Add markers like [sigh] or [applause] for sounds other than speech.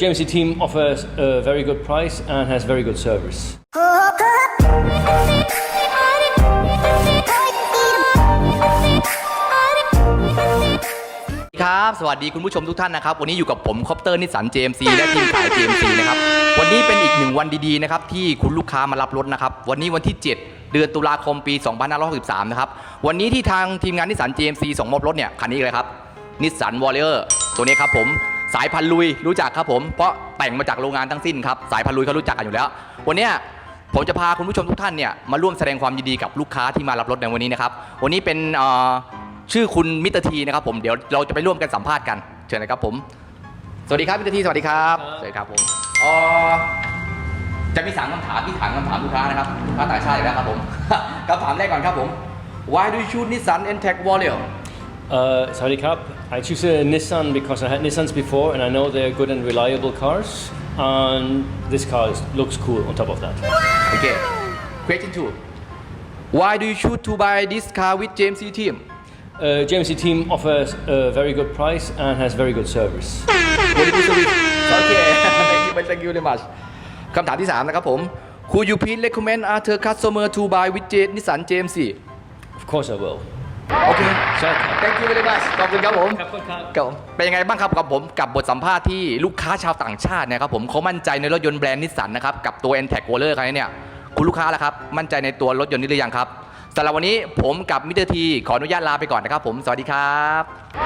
JMC team offers a very good price and has very good service. ครับสวัสดีคุณผู้ชมทุกท่านนะครับ วันนี้อยู่กับผมคอปเตอร์นิสสัน JMC และทีมขาย JMC นะครับวันนี้เป็นอีกหนึ่งวันดีๆนะครับที่คุณลูกค้ามารับรถนะครับ วันนี้วันที่ 7 เดือนตุลาคมปี 2563 นะครับ วันนี้ที่ทางทีมงานนิสสัน JMC ส่งมอบรถเนี่ยคันนี้เลยครับนิสสันวอลเลอร์ตัวนี้ครับผม สายพันธุ์ลุยรู้จักครับผม เพราะแต่งมาจากโรงงานทั้งสิ้นครับสายพันธุ์ลุยเขารู้จักกันอยู่แล้ว วันเนี้ยผมจะพาคุณผู้ชมทุกท่านเนี่ยมาร่วมแสดงความยินดีกับลูกค้าที่มารับรถในวันนี้นะครับ วันนี้เป็นเอ่อชื่อคุณมิตรทีนะครับผมเดี๋ยวเราจะไปร่วมกันสัมภาษณ์กันเชิญเลยครับผม สวัสดีครับมิตรทีสวัสดีครับครับสวัสดีครับผมเอ่อจะมีสามคำถามที่ถามคำถามลูกค้านะครับลูกค้าต่างชาติอีกแล้วครับผมคำถามแรกก่อนครับผม Why do you choose Nissan N-Tech Warrior Uh, Saudi Cup, I choose a Nissan because I had Nissans before and I know they're good and reliable cars. And this car is, looks cool on top of that. Okay Question two Why do you choose to buy this car with JMC team Uh, JMC team offers a very good price and has very good service. Very [laughs] good service. Okay. thank you, thank you very much. คำถามที่ 3 นะครับผม Could you please recommend other customer to buy with J Nissan JMC Of course I will. โอเค Shout out. Thank you very much ขอบคุณครับผมขอบคุณครับ ครับผมเป็นยังไงบ้างครับกับผมกับบทสัมภาษณ์ที่ลูกค้าชาวต่างชาติเนะครับผมเขามั่นใจในรถยนต์แบรนด์นิสสันนะครับกับตัว n t a c w a l l e r คันนี้เนี่ยคุณลูกค้าล่ะครับ มั่นใจในตัวรถยนต์นี้หรือยังครับสำหรับวันนี้ผมกับมิเตอร์ทีขออนุญาตลาไปก่อนนะครับผมสวัสดีครับ